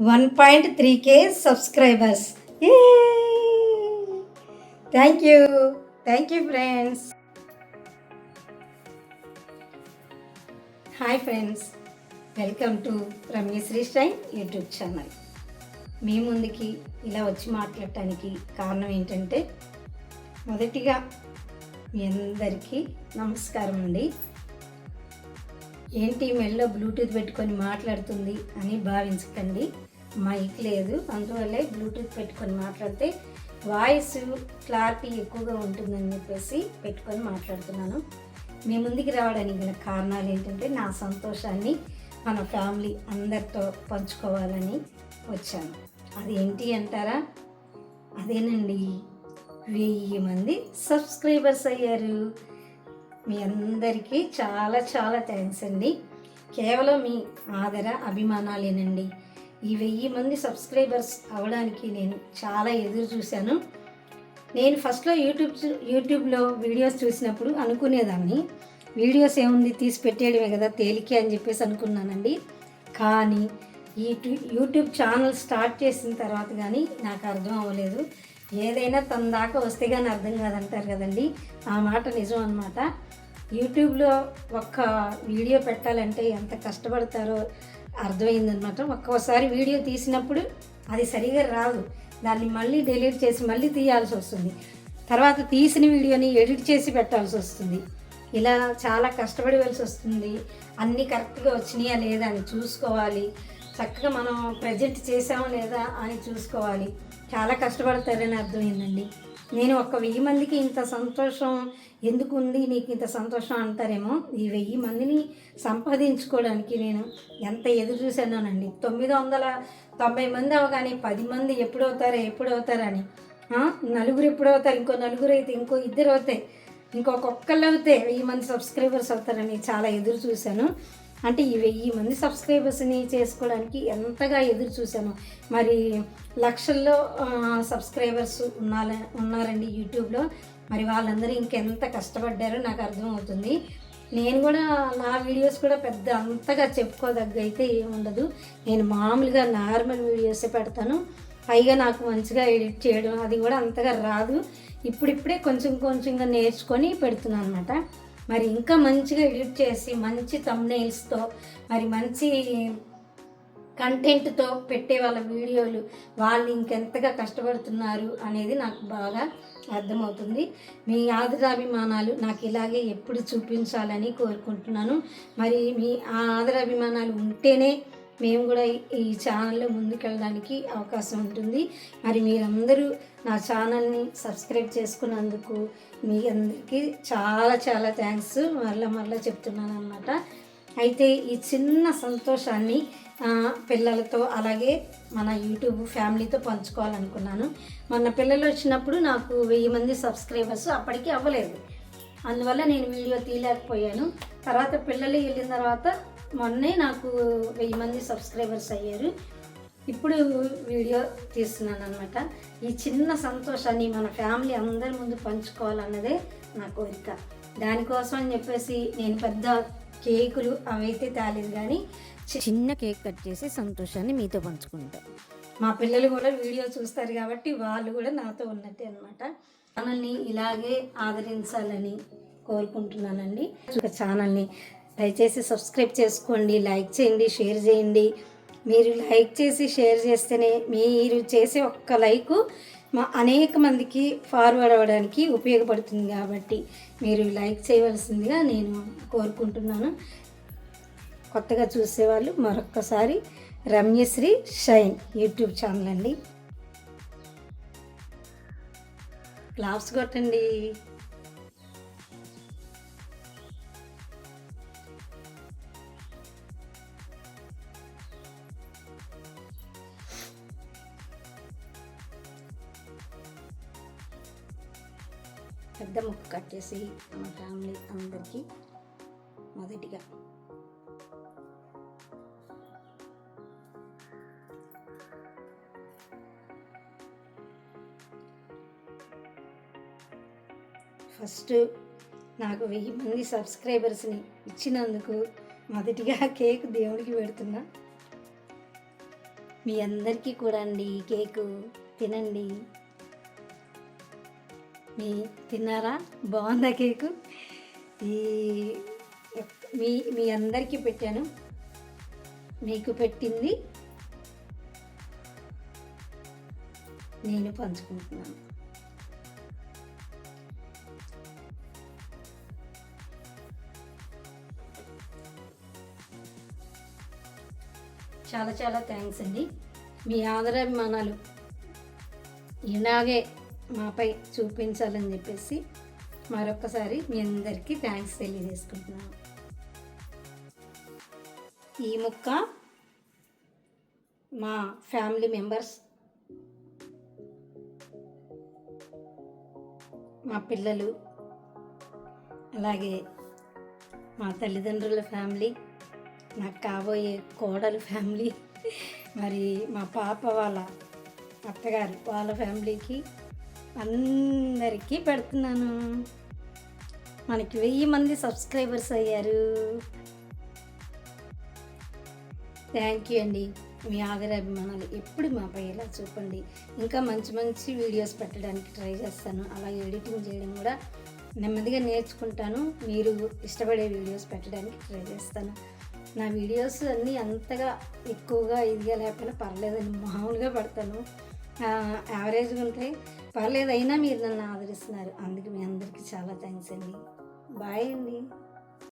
One point three K subscribers. Thank you thank you friends hi friends welcome to Ramyasri shine YouTube channel మీ ముందుకి ఇలా వచ్చి మాట్లాడటానికి కారణం ఏంటంటే మొదటిగా మీ అందరికీ నమస్కారం అండి. ఏంటి మెల్లో బ్లూటూత్ పెట్టుకొని మాట్లాడుతుంది అని భావించకండి. మైక్ లేదు. అందువల్లే బ్లూటూత్ పెట్టుకొని మాట్లాడితే వాయిస్ క్లారిటీ ఎక్కువగా ఉంటుందని చెప్పేసి పెట్టుకొని మాట్లాడుతున్నాను. మీ ముందుకు రావడానికి గల కారణాలు ఏంటంటే నా సంతోషాన్ని మన ఫ్యామిలీ అందరితో పంచుకోవాలని వచ్చాను. అది ఏంటి అంటారా? అదేనండి. వెయ్యి మంది సబ్స్క్రైబర్స్ అయ్యారు. మీ అందరికీ చాలా చాలా థ్యాంక్స్ అండి. కేవలం మీ ఆదర అభిమానాలేనండి. ఈ వెయ్యి మంది సబ్స్క్రైబర్స్ అవడానికి నేను చాలా ఎదురు చూశాను. నేను ఫస్ట్లో యూట్యూబ్ యూట్యూబ్లో వీడియోస్ చూసినప్పుడు అనుకునేదాన్ని. వీడియోస్ ఏముంది తీసి పెట్టేయడమే కదా తేలికే అని చెప్పేసి అనుకున్నానండి. కానీ ఈ యూట్యూబ్ ఛానల్ స్టార్ట్ చేసిన తర్వాత కానీ నాకు అర్థం అవ్వలేదు. ఏదైనా తన దాకా వస్తే కానీ అర్థం కాదంటారు కదండి. ఆ మాట నిజం అనమాట యూట్యూబ్లో ఒక్క వీడియో పెట్టాలంటే ఎంత కష్టపడతారో అర్థమైందనమాట ఒక్కోసారి వీడియో తీసినప్పుడు అది సరిగా రాదు. దాన్ని మళ్ళీ డెలీట్ చేసి మళ్ళీ తీయాల్సి వస్తుంది. తర్వాత తీసిన వీడియోని ఎడిట్ చేసి పెట్టాల్సి వస్తుంది. ఇలా చాలా కష్టపడవలసి వస్తుంది. అన్నీ కరెక్ట్గా వచ్చినాయా లేదా అని చూసుకోవాలి. చక్కగా మనం ప్రజెంట్ చేసామా లేదా అని చూసుకోవాలి. చాలా కష్టపడతారని అర్థమైందండి నేను ఒక వెయ్యి మందికి ఇంత సంతోషం ఎందుకు ఉంది నీకు ఇంత సంతోషం అంటారేమో? ఈ వెయ్యి మందిని సంపాదించుకోవడానికి నేను ఎంత ఎదురు చూశానోనండి. తొమ్మిది వందల తొంభై మంది అవగానే పది మంది ఎప్పుడు అవుతారా ఎప్పుడు అవుతారని నలుగురు ఎప్పుడు అవుతారు ఇంకో నలుగురు అయితే ఇంకో ఇద్దరు అవుతాయి ఇంకొక ఒక్కళ్ళు అవుతే వెయ్యి మంది సబ్స్క్రైబర్స్ అవుతారని చాలా ఎదురు చూశాను. అంటే ఈ వెయ్యి మంది సబ్స్క్రైబర్స్ని చేసుకోవడానికి ఎంతగా ఎదురు చూశాను. మరి లక్షల్లో సబ్స్క్రైబర్స్ ఉన్నాల ఉన్నారండి యూట్యూబ్లో. మరి వాళ్ళందరూ ఇంకెంత కష్టపడ్డారో నాకు అర్థమవుతుంది. నేను కూడా నా వీడియోస్ కూడా పెద్ద అంతగా చెప్పుకోదగ్గ అయితే ఏముండదు. నేను మామూలుగా నార్మల్ వీడియోసే పెడతాను. పైగా నాకు మంచిగా ఎడిట్ చేయడం అది కూడా అంతగా రాదు. ఇప్పుడిప్పుడే కొంచెం కొంచెంగా నేర్చుకొని పెడుతున్నాను అనమాట మరి ఇంకా మంచిగా ఎడిట్ చేసి మంచి తమ్నైల్స్తో మరి మంచి కంటెంట్తో పెట్టే వాళ్ళ వీడియోలు వాళ్ళు ఇంకెంతగా కష్టపడుతున్నారు అనేది నాకు బాగా అర్థమవుతుంది. మీ ఆదరాభిమానాలు నాకు ఇలాగే ఎప్పుడు చూపించాలని కోరుకుంటున్నాను. మరి మీ ఆ ఆదరాభిమానాలు ఉంటేనే మేము కూడా ఈ- ఛానల్లో ముందుకెళ్ళడానికి అవకాశం ఉంటుంది. మరి మీరందరూ నా ఛానల్ని సబ్స్క్రైబ్ చేసుకున్నందుకు మీ అందరికీ చాలా చాలా థ్యాంక్స్ మళ్ళీ మళ్ళీ చెప్తున్నాను అనమాట అయితే ఈ చిన్న సంతోషాన్ని పిల్లలతో అలాగే మన యూట్యూబ్ ఫ్యామిలీతో పంచుకోవాలనుకున్నాను. మొన్న పిల్లలు వచ్చినప్పుడు నాకు వెయ్యి మంది సబ్స్క్రైబర్స్ అప్పటికి అవ్వలేదు. అందువల్ల నేను వీడియో తీయలేకపోయాను. తర్వాత పిల్లలు వెళ్ళిన తర్వాత మొన్నే నాకు వెయ్యి మంది సబ్స్క్రైబర్స్ అయ్యారు. ఇప్పుడు వీడియో తీస్తున్నాను అనమాట ఈ చిన్న సంతోషాన్ని మన ఫ్యామిలీ అందరి ముందు పంచుకోవాలన్నదే నా కోరిక. దానికోసం అని చెప్పేసి నేను పెద్ద కేకులు అవైతే తేలేదు కానీ చి- చిన్న కేక్ కట్ చేసి సంతోషాన్ని మీతో పంచుకుంటా. మా పిల్లలు కూడా వీడియో చూస్తారు కాబట్టి వాళ్ళు కూడా నాతో ఉన్నట్టే అనమాట ఛానల్ని ఇలాగే ఆదరించాలని కోరుకుంటున్నానండి. ఛానల్ని దయచేసి సబ్స్క్రైబ్ చేసుకోండి లైక్ చేయండి షేర్ చేయండి. మీరు లైక్ చేసి షేర్ చేస్తేనే మీరు చేసే ఒక్క లైకు మా అనేక మందికి ఫార్వర్డ్ అవ్వడానికి ఉపయోగపడుతుంది కాబట్టి మీరు లైక్ చేయవలసిందిగా నేను కోరుకుంటున్నాను. కొత్తగా చూసేవాళ్ళు మరొక్కసారి రమ్యశ్రీ షైన్ యూట్యూబ్ ఛానల్ అండి. క్లాప్స్ కొట్టండి. పెద్ద ముక్క కట్టేసి మా ఫ్యామిలీ అందరికీ మొదటిగా. ఫస్ట్ నాకు వెయ్యి మంది సబ్స్క్రైబర్స్ని ఇచ్చినందుకు మొదటిగా కేక్ దేవుడికి పెడుతున్నా. మీ అందరికీ కూడా అండి కేకు తినండి. మీ తిన్నారా? బాగుందా కేకు? ఈ మీ మీ అందరికీ పెట్టాను. మీకు పెట్టింది. నేను పంచుకుంటున్నాను. చాలా చాలా థ్యాంక్స్ అండి. మీ ఆదరాభిమానాలు ఇలాగే మాపై చూపించాలని చెప్పేసి మరొకసారి మీ అందరికీ థ్యాంక్స్ తెలియజేసుకుంటున్నాను. ఈ ముక్క మా ఫ్యామిలీ మెంబర్స్ మా పిల్లలు అలాగే మా తల్లిదండ్రుల ఫ్యామిలీ నాకు కాబోయే కోడలు ఫ్యామిలీ మరి మా పాప వాళ్ళ అత్తగారు వాళ్ళ ఫ్యామిలీకి అందరికీ పెడుతున్నాను. మనకి వెయ్యి మంది సబ్స్క్రైబర్స్ అయ్యారు. థ్యాంక్ యూ అండి. మీ ఆదరాభిమానాలు ఎప్పుడు మాపై ఇలా చూపండి. ఇంకా మంచి మంచి వీడియోస్ పెట్టడానికి ట్రై చేస్తాను. అలాగే ఎడిటింగ్ చేయడం కూడా నెమ్మదిగా నేర్చుకుంటాను. మీరు ఇష్టపడే వీడియోస్ పెట్టడానికి ట్రై చేస్తాను. నా వీడియోస్ అన్నీ అంతగా ఎక్కువగా ఇదిగా లేకపోయినా పర్లేదండి మామూలుగా పడతాను. యావరేజ్గా ఉంటాయి పర్లేదు అయినా మీరు నన్ను ఆదరిస్తున్నారు. అందుకు మీ అందరికీ చాలా థ్యాంక్స్ అండి. బాయ్ అండి.